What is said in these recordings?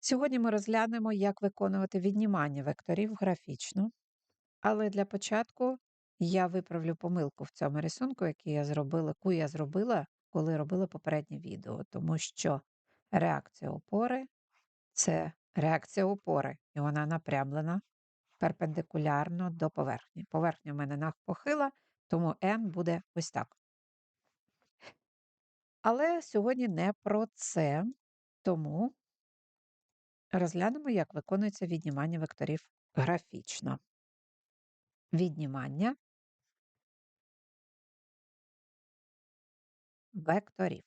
Сьогодні ми розглянемо, як виконувати віднімання векторів графічно. Але для початку я виправлю помилку в цьому рисунку, який я зробила, яку я зробила, коли робила попереднє відео, тому що реакція опори це реакція опори, і вона напрямлена перпендикулярно до поверхні. Поверхня в мене навпохила, тому n буде ось так. Але сьогодні не про це, тому Розглянемо, як виконується віднімання векторів графічно. Віднімання векторів.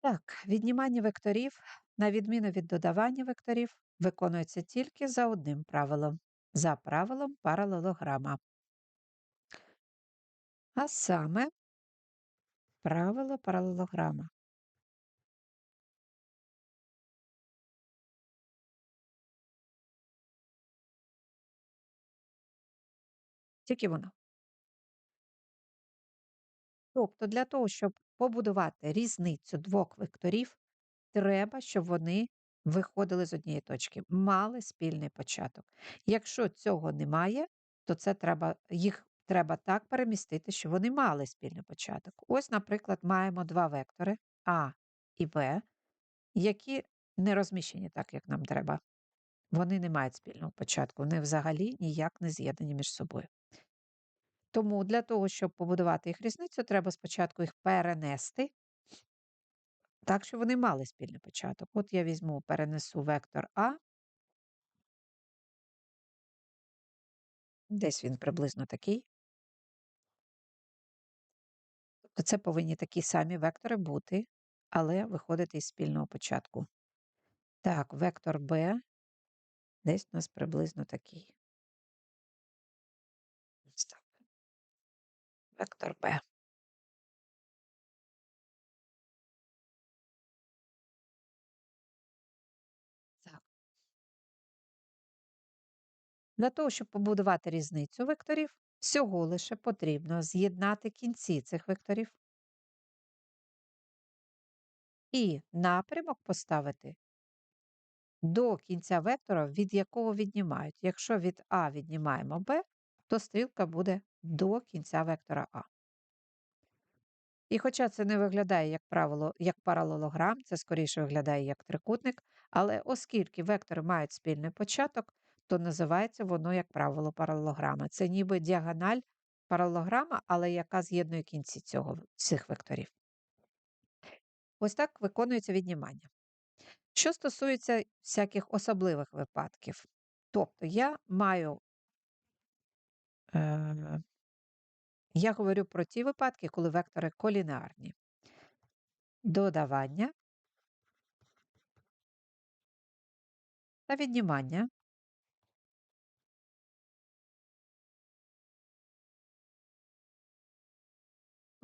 Так, віднімання векторів, на відміну від додавання векторів, виконується тільки за одним правилом за правилом паралелограма. А саме правило паралелограма. Тільки воно. Тобто, для того, щоб побудувати різницю двох векторів, треба, щоб вони виходили з однієї точки, мали спільний початок. Якщо цього немає, то це треба, їх треба так перемістити, щоб вони мали спільний початок. Ось, наприклад, маємо два вектори А і Б, які не розміщені так, як нам треба. Вони не мають спільного початку, вони взагалі ніяк не з'єднані між собою. Тому для того, щоб побудувати їх різницю, треба спочатку їх перенести, так, щоб вони мали спільний початок. От я візьму, перенесу вектор А. Десь він приблизно такий. Тобто це повинні такі самі вектори бути, але виходити із спільного початку. Так, вектор Б десь у нас приблизно такий. Так. Вектор Б. Так. Для того, щоб побудувати різницю векторів, всього лише потрібно з'єднати кінці цих векторів і напрямок поставити до кінця вектора, від якого віднімають. Якщо від А віднімаємо Б, то стрілка буде до кінця вектора А. І хоча це не виглядає, як правило, як паралелограм, це скоріше виглядає як трикутник, але оскільки вектори мають спільний початок, то називається воно, як правило, паралелограма. Це ніби діагональ паралелограма, але яка з'єднує кінці цього, цих векторів. Ось так виконується віднімання. Що стосується всяких особливих випадків, тобто я маю, е, я говорю про ті випадки, коли вектори колінарні. Додавання та віднімання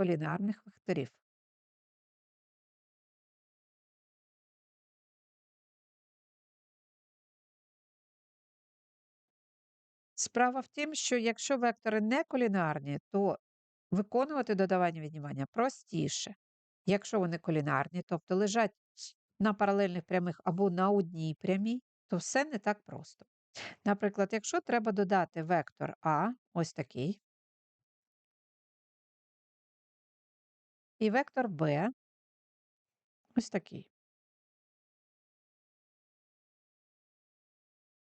колінарних векторів. Справа в тім, що якщо вектори не колінарні, то виконувати додавання віднімання простіше. Якщо вони колінарні, тобто лежать на паралельних прямих або на одній прямій, то все не так просто. Наприклад, якщо треба додати вектор А, ось такий, і вектор Б, ось такий.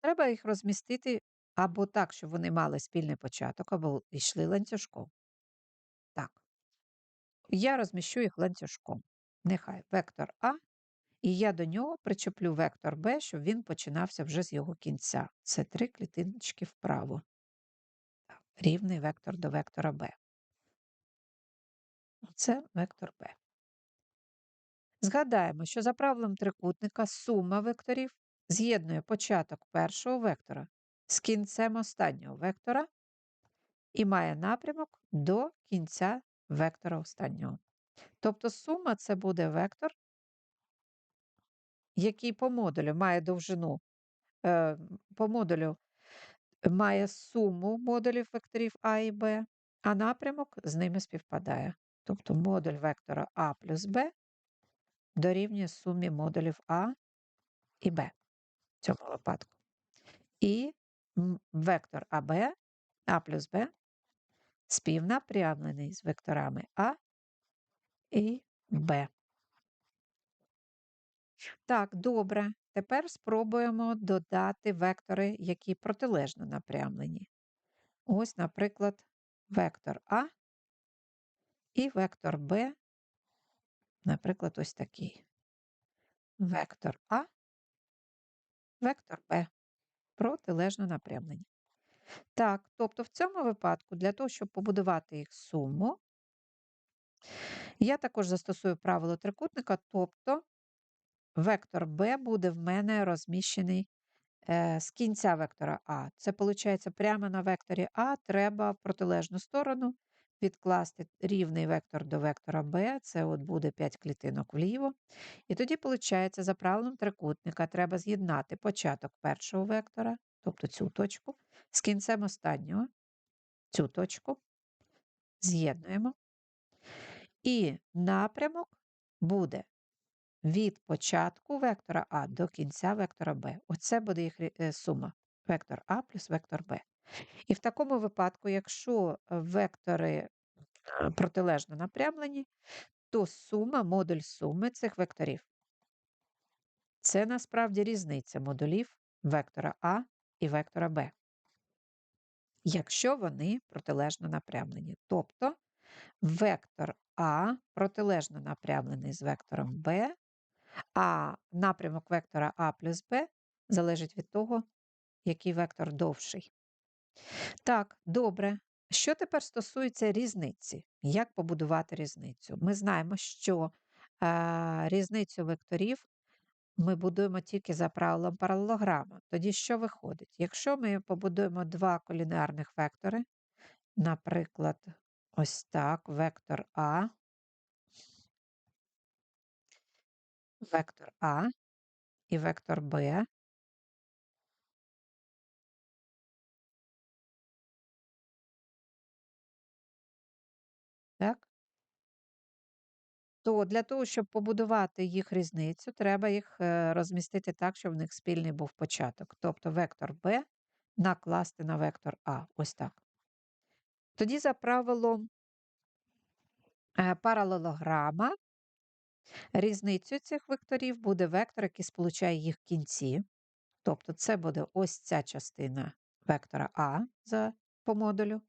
Треба їх розмістити або так, щоб вони мали спільний початок, або йшли ланцюжком. Так. Я розміщу їх ланцюжком. Нехай вектор А, і я до нього причеплю вектор Б, щоб він починався вже з його кінця. Це три клітиночки вправо. Рівний вектор до вектора Б. Це вектор Б. Згадаємо, що за правилом трикутника сума векторів з'єднує початок першого вектора з кінцем останнього вектора і має напрямок до кінця вектора останнього. Тобто сума це буде вектор, який по модулю має довжину, е, по модулю має суму модулів векторів А і Б, а напрямок з ними співпадає. Тобто модуль вектора А плюс Б дорівнює сумі модулів А і Б в цьому випадку. І вектор АБ, А плюс Б співнапрямлений з векторами А і Б. Так, добре. Тепер спробуємо додати вектори, які протилежно напрямлені. Ось, наприклад, вектор А і вектор Б, наприклад, ось такий. Вектор А, вектор Б. Протилежно напрямлені. Так, тобто в цьому випадку, для того, щоб побудувати їх суму, я також застосую правило трикутника, тобто вектор b буде в мене розміщений е, з кінця вектора А. Це, виходить, прямо на векторі А треба протилежну сторону відкласти рівний вектор до вектора b, це от буде 5 клітинок вліво. І тоді, виходить, за правилом трикутника треба з'єднати початок першого вектора, тобто цю точку, з кінцем останнього, цю точку, з'єднуємо. І напрямок буде від початку вектора А до кінця вектора Б. Оце буде їх е, сума. Вектор А плюс вектор Б. І в такому випадку, якщо вектори е, протилежно напрямлені, то сума, модуль суми цих векторів. Це насправді різниця модулів вектора А і вектора Б. Якщо вони протилежно напрямлені. Тобто вектор А протилежно напрямлений з вектором Б, а напрямок вектора А плюс Б залежить від того, який вектор довший. Так, добре. Що тепер стосується різниці? Як побудувати різницю? Ми знаємо, що е, різницю векторів ми будуємо тільки за правилом паралелограма. Тоді що виходить? Якщо ми побудуємо два колінарних вектори, наприклад, ось так, вектор А вектор А і вектор Б. То для того, щоб побудувати їх різницю, треба їх е, розмістити так, щоб в них спільний був початок. Тобто вектор Б накласти на вектор А. Ось так. Тоді, за правилом е, паралелограма, Різницю цих векторів буде вектор, який сполучає їх кінці. Тобто це буде ось ця частина вектора А по модулю.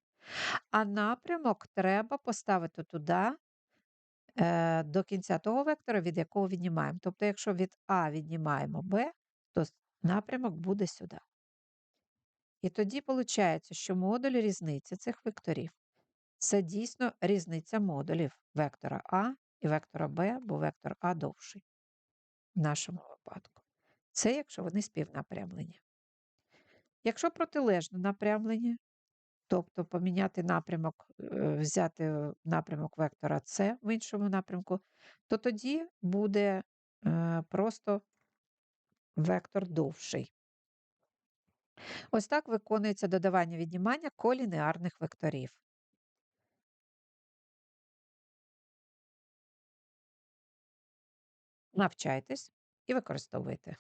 А напрямок треба поставити туди до кінця того вектора, від якого віднімаємо. Тобто, якщо від А віднімаємо Б, то напрямок буде сюди. І тоді виходить, що модуль різниці цих векторів це дійсно різниця модулів вектора А і вектора b, бо вектор А довший в нашому випадку. Це якщо вони співнапрямлені. Якщо протилежно напрямлені, тобто поміняти напрямок, е, взяти напрямок вектора С в іншому напрямку, то тоді буде е, просто вектор довший. Ось так виконується додавання віднімання колінеарних векторів. Навчайтесь і використовуйте.